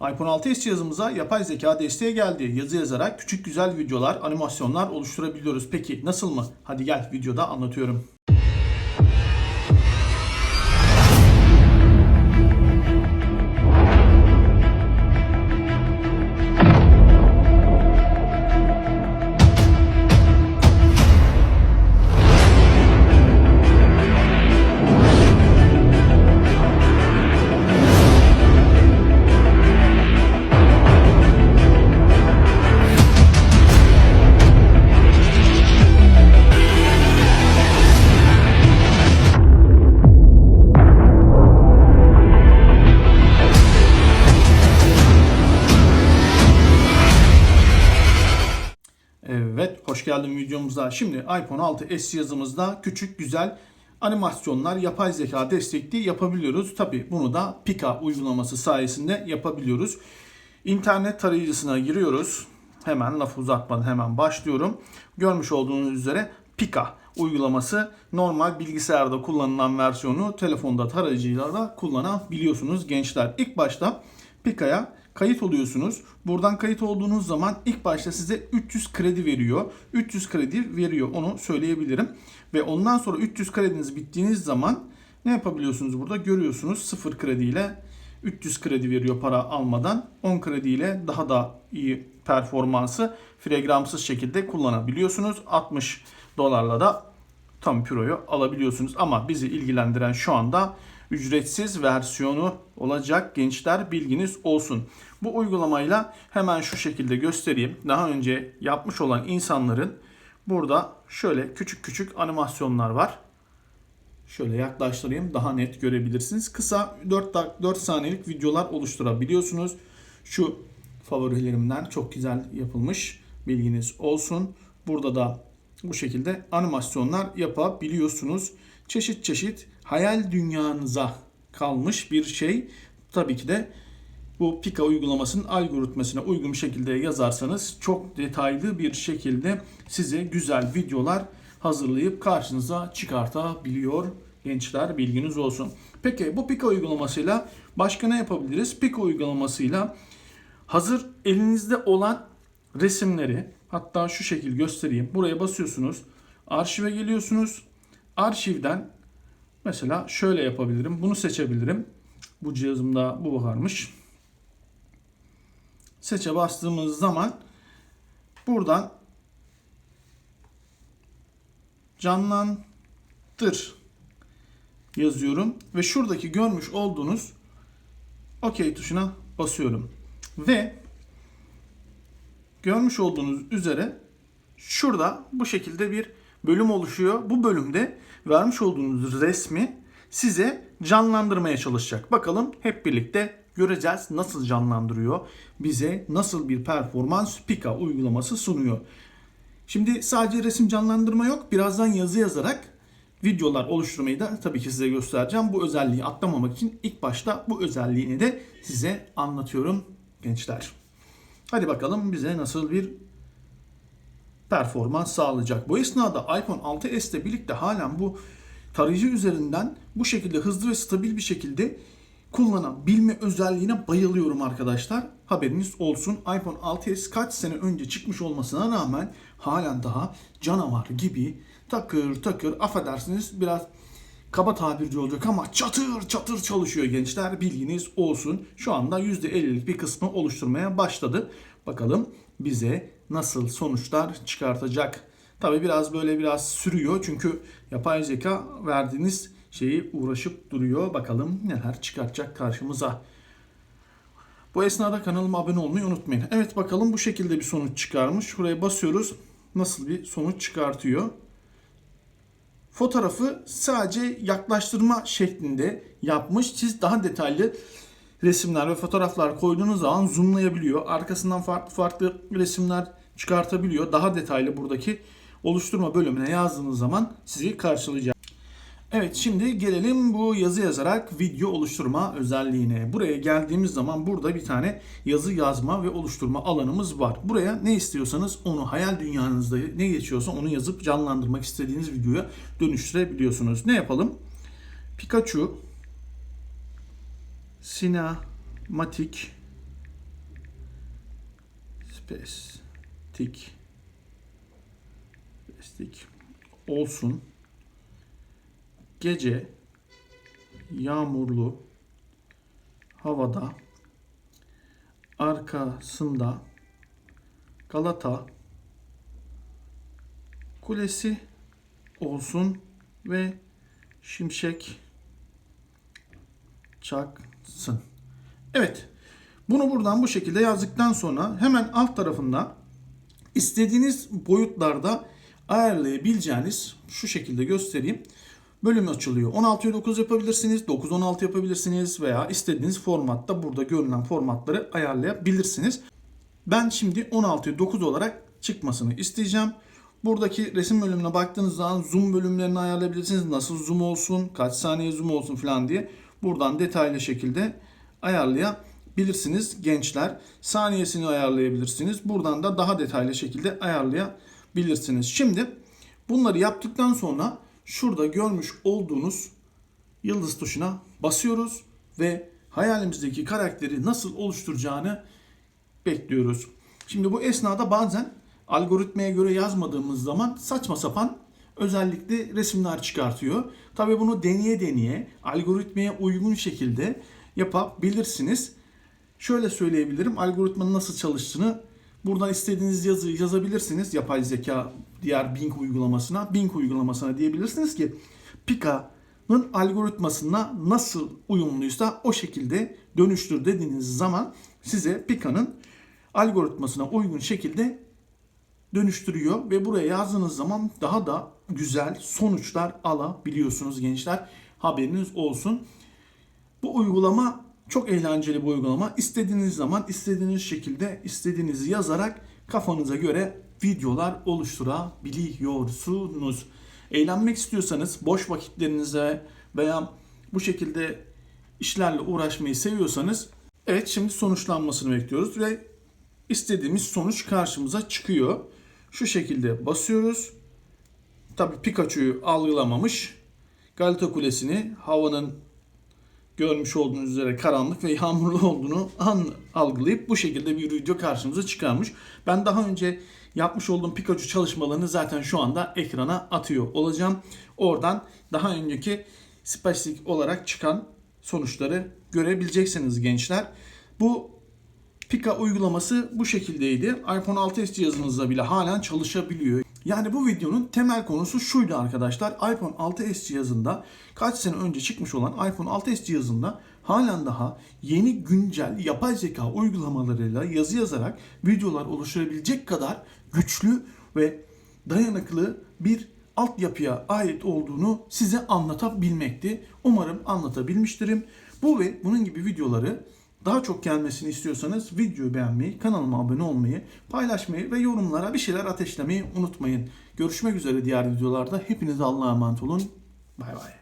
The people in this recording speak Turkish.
iPhone 6s cihazımıza yapay zeka desteği geldi. Yazı yazarak küçük güzel videolar, animasyonlar oluşturabiliyoruz. Peki nasıl mı? Hadi gel videoda anlatıyorum. Hoş geldin videomuza. Şimdi iPhone 6s cihazımızda küçük güzel animasyonlar yapay zeka destekli yapabiliyoruz. Tabi bunu da Pika uygulaması sayesinde yapabiliyoruz. İnternet tarayıcısına giriyoruz. Hemen laf uzatmadan hemen başlıyorum. Görmüş olduğunuz üzere Pika uygulaması normal bilgisayarda kullanılan versiyonu telefonda tarayıcıyla da kullanabiliyorsunuz gençler. İlk başta Pika'ya kayıt oluyorsunuz. Buradan kayıt olduğunuz zaman ilk başta size 300 kredi veriyor. 300 kredi veriyor onu söyleyebilirim. Ve ondan sonra 300 krediniz bittiğiniz zaman ne yapabiliyorsunuz burada? Görüyorsunuz 0 krediyle 300 kredi veriyor para almadan. 10 krediyle daha da iyi performansı fregramsız şekilde kullanabiliyorsunuz. 60 dolarla da tam Pro'yu alabiliyorsunuz. Ama bizi ilgilendiren şu anda ücretsiz versiyonu olacak gençler bilginiz olsun. Bu uygulamayla hemen şu şekilde göstereyim. Daha önce yapmış olan insanların burada şöyle küçük küçük animasyonlar var. Şöyle yaklaştırayım daha net görebilirsiniz. Kısa 4, 4 saniyelik videolar oluşturabiliyorsunuz. Şu favorilerimden çok güzel yapılmış bilginiz olsun. Burada da bu şekilde animasyonlar yapabiliyorsunuz. Çeşit çeşit hayal dünyanıza kalmış bir şey. Tabii ki de bu Pika uygulamasının algoritmasına uygun şekilde yazarsanız çok detaylı bir şekilde size güzel videolar hazırlayıp karşınıza çıkartabiliyor gençler bilginiz olsun. Peki bu Pika uygulamasıyla başka ne yapabiliriz? Pika uygulamasıyla hazır elinizde olan resimleri hatta şu şekil göstereyim. Buraya basıyorsunuz. Arşive geliyorsunuz. Arşivden mesela şöyle yapabilirim. Bunu seçebilirim. Bu cihazımda bu varmış. Seçe bastığımız zaman buradan canlandır yazıyorum ve şuradaki görmüş olduğunuz OK tuşuna basıyorum. Ve görmüş olduğunuz üzere şurada bu şekilde bir bölüm oluşuyor. Bu bölümde vermiş olduğunuz resmi size canlandırmaya çalışacak. Bakalım hep birlikte göreceğiz nasıl canlandırıyor. Bize nasıl bir performans Pika uygulaması sunuyor. Şimdi sadece resim canlandırma yok. Birazdan yazı yazarak videolar oluşturmayı da tabii ki size göstereceğim. Bu özelliği atlamamak için ilk başta bu özelliğini de size anlatıyorum gençler. Hadi bakalım bize nasıl bir performans sağlayacak. Bu esnada iPhone 6s ile birlikte halen bu tarayıcı üzerinden bu şekilde hızlı ve stabil bir şekilde kullanabilme özelliğine bayılıyorum arkadaşlar. Haberiniz olsun. iPhone 6s kaç sene önce çıkmış olmasına rağmen halen daha canavar gibi takır takır affedersiniz biraz kaba tabirci olacak ama çatır çatır çalışıyor gençler bilginiz olsun. Şu anda %50'lik bir kısmı oluşturmaya başladı. Bakalım bize nasıl sonuçlar çıkartacak. Tabi biraz böyle biraz sürüyor çünkü yapay zeka verdiğiniz şeyi uğraşıp duruyor. Bakalım neler çıkartacak karşımıza. Bu esnada kanalıma abone olmayı unutmayın. Evet bakalım bu şekilde bir sonuç çıkarmış. Şuraya basıyoruz. Nasıl bir sonuç çıkartıyor. Fotoğrafı sadece yaklaştırma şeklinde yapmış. Siz daha detaylı resimler ve fotoğraflar koyduğunuz zaman zoomlayabiliyor. Arkasından farklı farklı resimler çıkartabiliyor. Daha detaylı buradaki oluşturma bölümüne yazdığınız zaman sizi karşılayacak. Evet şimdi gelelim bu yazı yazarak video oluşturma özelliğine. Buraya geldiğimiz zaman burada bir tane yazı yazma ve oluşturma alanımız var. Buraya ne istiyorsanız onu hayal dünyanızda ne geçiyorsa onu yazıp canlandırmak istediğiniz videoya dönüştürebiliyorsunuz. Ne yapalım? Pikachu sinematik destek destek olsun. Gece yağmurlu havada arkasında Galata Kulesi olsun ve şimşek çaksın. Evet. Bunu buradan bu şekilde yazdıktan sonra hemen alt tarafında istediğiniz boyutlarda ayarlayabileceğiniz şu şekilde göstereyim. Bölüm açılıyor. 16'ya 9 yapabilirsiniz, 9 16 yapabilirsiniz veya istediğiniz formatta burada görünen formatları ayarlayabilirsiniz. Ben şimdi 16'ya 9 olarak çıkmasını isteyeceğim. Buradaki resim bölümüne baktığınız zaman zoom bölümlerini ayarlayabilirsiniz. Nasıl zoom olsun, kaç saniye zoom olsun falan diye. Buradan detaylı şekilde ayarlayabilirsiniz gençler. Saniyesini ayarlayabilirsiniz. Buradan da daha detaylı şekilde ayarlayabilirsiniz. Şimdi bunları yaptıktan sonra şurada görmüş olduğunuz yıldız tuşuna basıyoruz ve hayalimizdeki karakteri nasıl oluşturacağını bekliyoruz. Şimdi bu esnada bazen algoritmaya göre yazmadığımız zaman saçma sapan özellikle resimler çıkartıyor. Tabi bunu deneye deneye algoritmaya uygun şekilde yapabilirsiniz. Şöyle söyleyebilirim algoritmanın nasıl çalıştığını buradan istediğiniz yazıyı yazabilirsiniz. Yapay zeka diğer Bing uygulamasına, Bing uygulamasına diyebilirsiniz ki Pika'nın algoritmasına nasıl uyumluysa o şekilde dönüştür dediğiniz zaman size Pika'nın algoritmasına uygun şekilde dönüştürüyor ve buraya yazdığınız zaman daha da güzel sonuçlar alabiliyorsunuz gençler. Haberiniz olsun. Bu uygulama çok eğlenceli bir uygulama. İstediğiniz zaman istediğiniz şekilde istediğinizi yazarak kafanıza göre videolar oluşturabiliyorsunuz. Eğlenmek istiyorsanız boş vakitlerinize veya bu şekilde işlerle uğraşmayı seviyorsanız evet şimdi sonuçlanmasını bekliyoruz ve istediğimiz sonuç karşımıza çıkıyor. Şu şekilde basıyoruz. Tabi Pikachu'yu algılamamış. Galata Kulesi'ni havanın görmüş olduğunuz üzere karanlık ve yağmurlu olduğunu an, algılayıp bu şekilde bir video karşımıza çıkarmış. Ben daha önce yapmış olduğum Pikachu çalışmalarını zaten şu anda ekrana atıyor olacağım. Oradan daha önceki spesifik olarak çıkan sonuçları görebileceksiniz gençler. Bu Pika uygulaması bu şekildeydi. iPhone 6s cihazınızda bile halen çalışabiliyor. Yani bu videonun temel konusu şuydu arkadaşlar. iPhone 6s cihazında kaç sene önce çıkmış olan iPhone 6s cihazında halen daha yeni güncel yapay zeka uygulamalarıyla yazı yazarak videolar oluşturabilecek kadar güçlü ve dayanıklı bir altyapıya ait olduğunu size anlatabilmekti. Umarım anlatabilmiştirim. Bu ve bunun gibi videoları daha çok gelmesini istiyorsanız videoyu beğenmeyi, kanalıma abone olmayı, paylaşmayı ve yorumlara bir şeyler ateşlemeyi unutmayın. Görüşmek üzere diğer videolarda. Hepinize Allah'a emanet olun. Bay bay.